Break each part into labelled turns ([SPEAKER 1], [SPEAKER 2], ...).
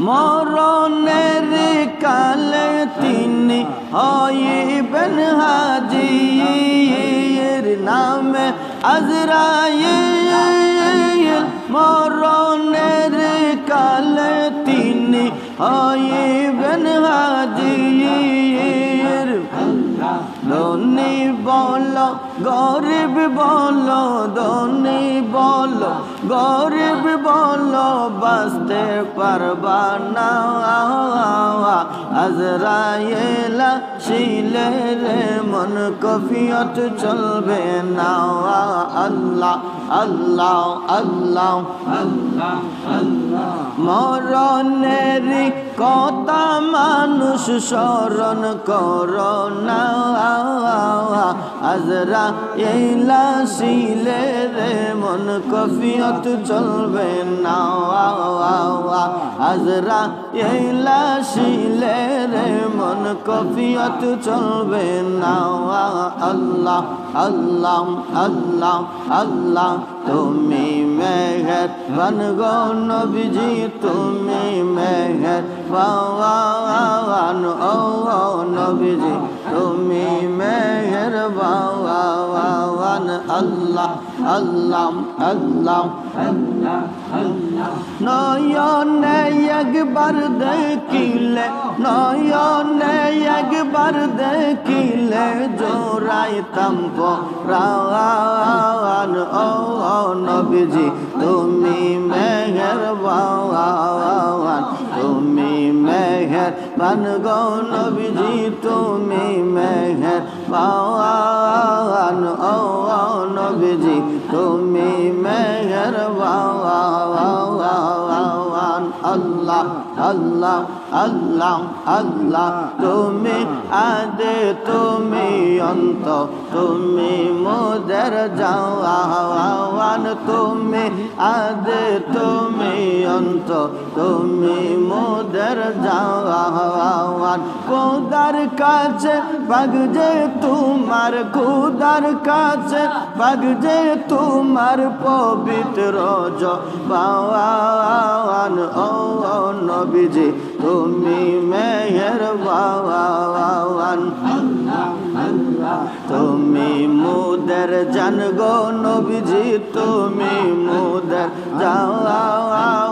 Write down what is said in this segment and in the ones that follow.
[SPEAKER 1] মরণের কালে তিনি হইবেন হাজির নামে আজরাইল মরণের কালে তিনি হইবেন হাজির ধনী বল, গরিব বল, ধনী বল, গরিব বল, বাঁচতে পারবা না। আজরায়েলা শিলে রে, মন কফিয়ত চলবে না। আল্লাহ আল্লাহ আল্লাহ। মরণের কথা মানুষ স্মরণ কর আজরা এইলা শিলে রে মন কফিয়ত চলবে না। আজরা এইলা শিলে রে মন কফিয়ত চলবে না। আল্লাহ আল্লাহ আল্লাহ আল্লাহ, তুমি মেঘের বন গো নবীজি তুমি মেঘের বাওয়ান ও নবীজি তুমি মেঘের বাওয়ান আল্লাহ। আল্লাহ আল্লাহ নয়নে একবার দেখিলে, নয়নে একবার দেখিলে জোড়াইতাম রাওয়ান ও নবীজি, তুমি মেঘের বাওয়ান তুমি মেঘের পান গৌনবিজি নবীজি তুমি মেঘের পাওয়ান ও নবীজি তুমি মেঘের বাওয়ান আল্লাহ। আল্লাহ আল্লাহ আল্লাহ আল্লাহ। তুমি আদে, তুমি অন্ত, তুমি মোদের যাও যাওয়ান। তুমি আদে, তুমি অন্ত, তুমি মোদের যাও যাওয়ান। কোদার কাছে বাগ যে তোমার কোদার কাছে বাগ যে তোমার পবিত্র বাওয়ান ও নবীজি তুমি মেহের বাওয়ান তুমি মুদের জান গো নবীজি তুমি মুদের যাওয়ান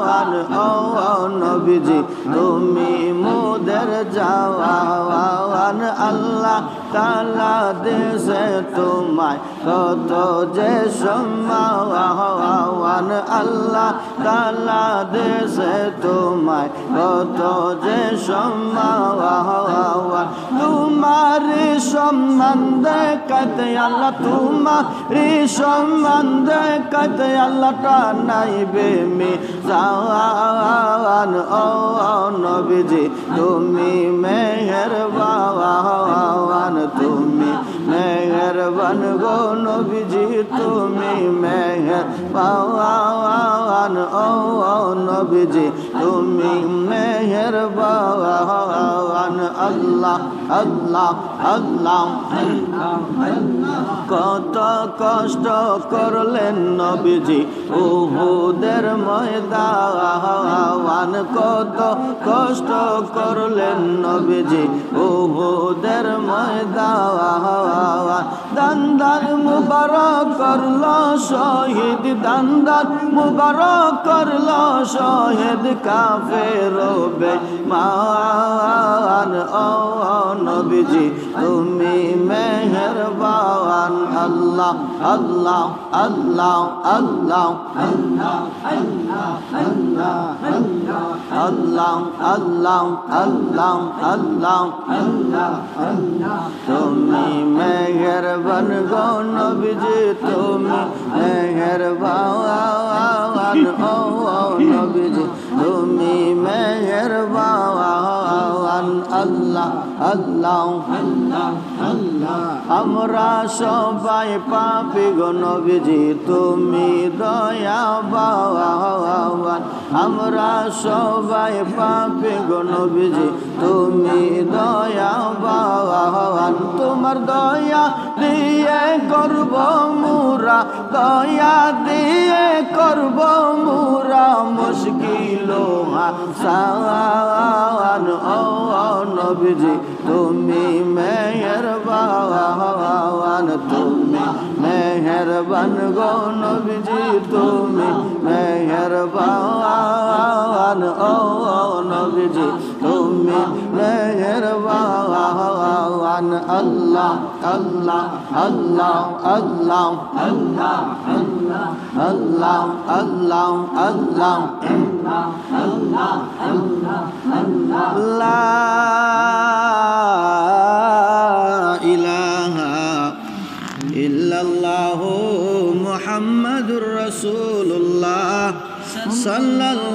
[SPEAKER 1] নবীজি, তুমি মুদের যাওয়ান আল্লাহ তালা দেশে তোমায়। কত যে সম্মান আল্লাহ তালা দেশে তোমায়। কত যে সম্মান তোমার সম্মান দেখাতে আল্লাহ তোমার সম্মান দেখাতে আল্লাহটা নাইবে মে যাওয়ান ও নবীজি তুমি তুমি মেহের বাওয়ান ও নবীজি। তুমি মেহের বাওয়ান আল্লাহ আল্লাহ আল্লাহ। কত কষ্ট করলেন নবীজি। উহুদের ময়দান কত কষ্ট করলেন নবীজি। উহুদের ময়দান দান্দার মুবারক করল শহীদ দান্দার মুবারক করল শহীদ কাফের মান ও নবীজি তুমি মেহরবান আল্লাহ আল্লাহ আল্লাহ আল্লাহ আল্লাহ আল্লাহ আল্লাহ আল্লাহ তুমি মেহরবান গো নবীজি তুমি মেহরবান ও নবীজি তুমি মেহরবান আল্লাহ আল্লাহ আমরা সবাই পাপি গো নবীজি, তুমি দয়া বাওয়ান আমরা সবাই পাপে গো নবীজি, তুমি দয়াবান তোমার দয়া দিয়ে করব মুরা, দয়া দিয়ে করব মুরা, মুশকিল ও নবীজি তুমি মেহরবান তুমি মেহরবান গো নবীজি তুমি মেহরবান ও নবীজি তুমি মেহরবান আল্লাহ। Allah Allah Allah Allah Allah Allah Allah Allah Allah Allah La ilaha illallah Muhammadur Rasulullah sallallahu